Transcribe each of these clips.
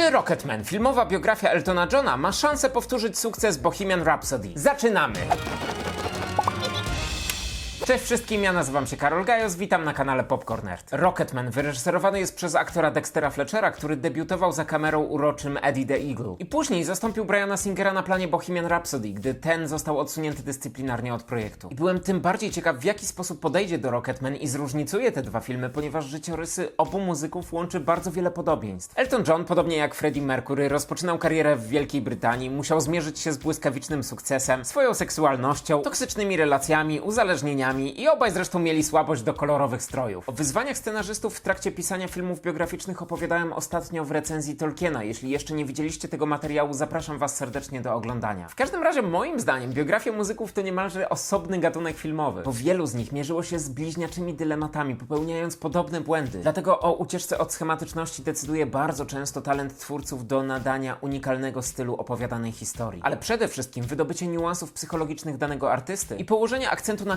Czy Rocketman, filmowa biografia Eltona Johna, ma szansę powtórzyć sukces Bohemian Rhapsody? Zaczynamy! Cześć wszystkim, ja nazywam się Karol Gajos, witam na kanale Popcorn Nerd. Rocketman wyreżyserowany jest przez aktora Dextera Fletchera, który debiutował za kamerą uroczym Eddie the Eagle. I później zastąpił Briana Singera na planie Bohemian Rhapsody, gdy ten został odsunięty dyscyplinarnie od projektu. I byłem tym bardziej ciekaw, w jaki sposób podejdzie do Rocketman i zróżnicuje te dwa filmy, ponieważ życiorysy obu muzyków łączy bardzo wiele podobieństw. Elton John, podobnie jak Freddie Mercury, rozpoczynał karierę w Wielkiej Brytanii, musiał zmierzyć się z błyskawicznym sukcesem, swoją seksualnością, toksycznymi relacjami, uzależnieniami i obaj zresztą mieli słabość do kolorowych strojów. O wyzwaniach scenarzystów w trakcie pisania filmów biograficznych opowiadałem ostatnio w recenzji Tolkiena. Jeśli jeszcze nie widzieliście tego materiału, zapraszam Was serdecznie do oglądania. W każdym razie, moim zdaniem, biografie muzyków to niemalże osobny gatunek filmowy, bo wielu z nich mierzyło się z bliźniaczymi dylematami, popełniając podobne błędy. Dlatego o ucieczce od schematyczności decyduje bardzo często talent twórców do nadania unikalnego stylu opowiadanej historii. Ale przede wszystkim wydobycie niuansów psychologicznych danego artysty i położenie akcentu na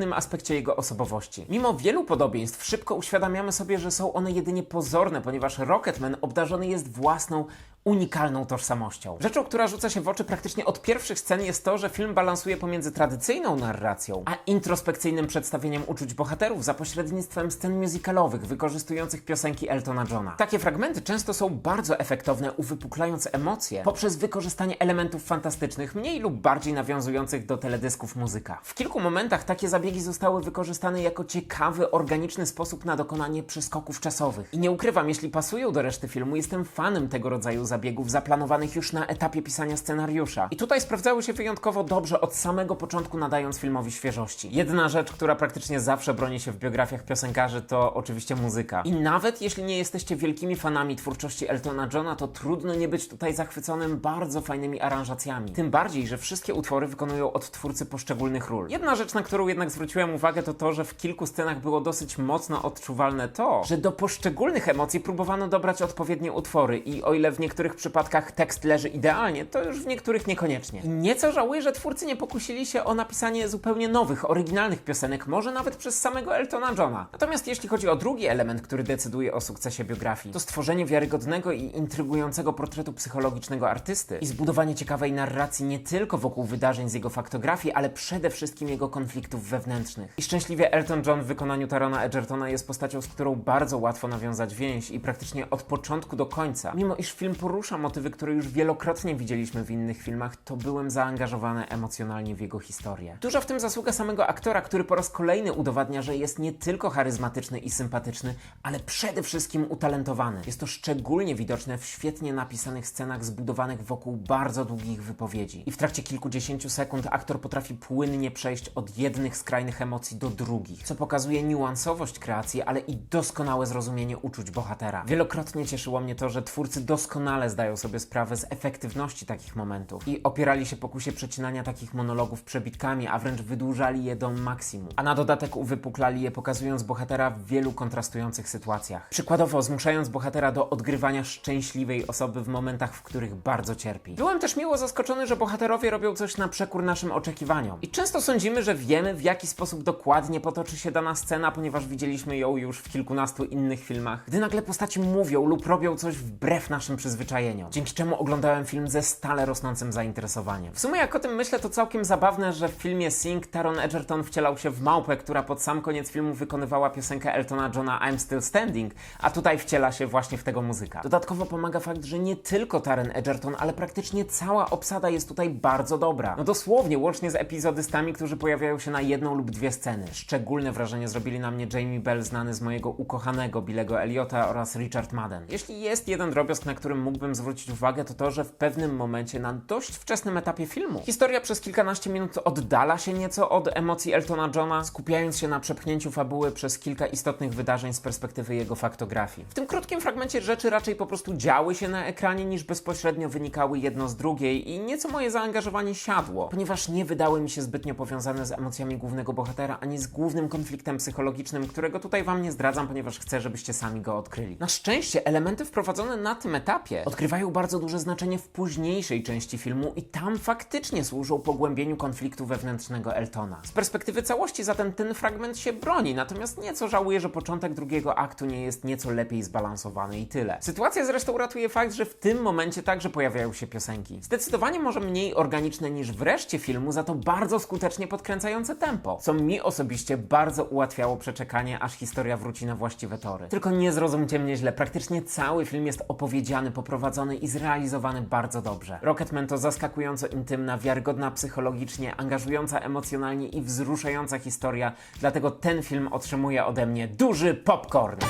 konkretnym aspekcie jego osobowości. Mimo wielu podobieństw, szybko uświadamiamy sobie, że są one jedynie pozorne, ponieważ Rocketman obdarzony jest własną, unikalną tożsamością. Rzeczą, która rzuca się w oczy praktycznie od pierwszych scen jest to, że film balansuje pomiędzy tradycyjną narracją, a introspekcyjnym przedstawieniem uczuć bohaterów za pośrednictwem scen musicalowych wykorzystujących piosenki Eltona Johna. Takie fragmenty często są bardzo efektowne, uwypuklając emocje poprzez wykorzystanie elementów fantastycznych, mniej lub bardziej nawiązujących do teledysków muzyka. W kilku momentach takie zabiegi zostały wykorzystane jako ciekawy, organiczny sposób na dokonanie przeskoków czasowych. I nie ukrywam, jeśli pasują do reszty filmu, jestem fanem tego rodzaju zabiegów zaplanowanych już na etapie pisania scenariusza. I tutaj sprawdzały się wyjątkowo dobrze od samego początku, nadając filmowi świeżości. Jedna rzecz, która praktycznie zawsze broni się w biografiach piosenkarzy, to oczywiście muzyka. I nawet jeśli nie jesteście wielkimi fanami twórczości Eltona Johna, to trudno nie być tutaj zachwyconym bardzo fajnymi aranżacjami. Tym bardziej, że wszystkie utwory wykonują odtwórcy poszczególnych ról. Jedna rzecz, na którą jednak zwróciłem uwagę, to to, że w kilku scenach było dosyć mocno odczuwalne to, że do poszczególnych emocji próbowano dobrać odpowiednie utwory i o ile w niektórych przypadkach tekst leży idealnie, to już w niektórych niekoniecznie. I nieco żałuję, że twórcy nie pokusili się o napisanie zupełnie nowych, oryginalnych piosenek, może nawet przez samego Eltona Johna. Natomiast jeśli chodzi o drugi element, który decyduje o sukcesie biografii, to stworzenie wiarygodnego i intrygującego portretu psychologicznego artysty i zbudowanie ciekawej narracji nie tylko wokół wydarzeń z jego faktografii, ale przede wszystkim jego konfliktów wewnętrznych. I szczęśliwie Elton John w wykonaniu Tarona Edgertona jest postacią, z którą bardzo łatwo nawiązać więź i praktycznie od początku do końca. Mimo iż film porusza motywy, które już wielokrotnie widzieliśmy w innych filmach, to byłem zaangażowany emocjonalnie w jego historię. Duża w tym zasługa samego aktora, który po raz kolejny udowadnia, że jest nie tylko charyzmatyczny i sympatyczny, ale przede wszystkim utalentowany. Jest to szczególnie widoczne w świetnie napisanych scenach zbudowanych wokół bardzo długich wypowiedzi. I w trakcie kilkudziesięciu sekund aktor potrafi płynnie przejść od jednych skrajnych emocji do drugich, co pokazuje niuansowość kreacji, ale i doskonałe zrozumienie uczuć bohatera. Wielokrotnie cieszyło mnie to, że twórcy doskonale zdają sobie sprawę z efektywności takich momentów i opierali się pokusie przecinania takich monologów przebitkami, a wręcz wydłużali je do maksimum. A na dodatek uwypuklali je, pokazując bohatera w wielu kontrastujących sytuacjach. Przykładowo zmuszając bohatera do odgrywania szczęśliwej osoby w momentach, w których bardzo cierpi. Byłem też miło zaskoczony, że bohaterowie robią coś na przekór naszym oczekiwaniom. I często sądzimy, że wiemy w jaki sposób dokładnie potoczy się dana scena, ponieważ widzieliśmy ją już w kilkunastu innych filmach. Gdy nagle postaci mówią lub robią coś wbrew naszym przyzwyczajeniom. Dzięki czemu oglądałem film ze stale rosnącym zainteresowaniem. W sumie jak o tym myślę, to całkiem zabawne, że w filmie Sing Taron Egerton wcielał się w małpę, która pod sam koniec filmu wykonywała piosenkę Eltona Johna I'm Still Standing, a tutaj wciela się właśnie w tego muzyka. Dodatkowo pomaga fakt, że nie tylko Taron Egerton, ale praktycznie cała obsada jest tutaj bardzo dobra. No dosłownie, łącznie z epizodystami, którzy pojawiają się na jedną lub dwie sceny. Szczególne wrażenie zrobili na mnie Jamie Bell, znany z mojego ukochanego Billego Eliota oraz Richard Madden. Jeśli jest jeden drobiazg, na którym mógłbym zwrócić uwagę, to to, że w pewnym momencie, na dość wczesnym etapie filmu, historia przez kilkanaście minut oddala się nieco od emocji Eltona Johna, skupiając się na przepchnięciu fabuły przez kilka istotnych wydarzeń z perspektywy jego faktografii. W tym krótkim fragmencie rzeczy raczej po prostu działy się na ekranie, niż bezpośrednio wynikały jedno z drugiej i nieco moje zaangażowanie siadło, ponieważ nie wydały mi się zbytnio powiązane z emocjami głównego bohatera, ani z głównym konfliktem psychologicznym, którego tutaj wam nie zdradzam, ponieważ chcę, żebyście sami go odkryli. Na szczęście elementy wprowadzone na tym etapie odgrywają bardzo duże znaczenie w późniejszej części filmu i tam faktycznie służą pogłębieniu konfliktu wewnętrznego Eltona. Z perspektywy całości zatem ten fragment się broni, natomiast nieco żałuję, że początek drugiego aktu nie jest nieco lepiej zbalansowany i tyle. Sytuację zresztą ratuje fakt, że w tym momencie także pojawiają się piosenki. Zdecydowanie może mniej organiczne niż w reszcie filmu, za to bardzo skutecznie podkręcające tempo, co mi osobiście bardzo ułatwiało przeczekanie, aż historia wróci na właściwe tory. Tylko nie zrozumcie mnie źle, praktycznie cały film jest opowiedziany, poprowadzony i zrealizowany bardzo dobrze. Rocketman to zaskakująco intymna, wiarygodna psychologicznie, angażująca emocjonalnie i wzruszająca historia, dlatego ten film otrzymuje ode mnie duży popcorn.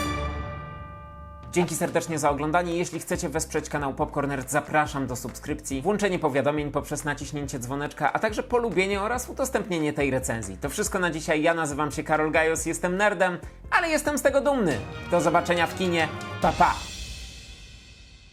Dzięki serdecznie za oglądanie. Jeśli chcecie wesprzeć kanał Popcorner, zapraszam do subskrypcji, włączenie powiadomień poprzez naciśnięcie dzwoneczka, a także polubienie oraz udostępnienie tej recenzji. To wszystko na dzisiaj. Ja nazywam się Karol Gajos, jestem nerdem, ale jestem z tego dumny. Do zobaczenia w kinie. Pa pa!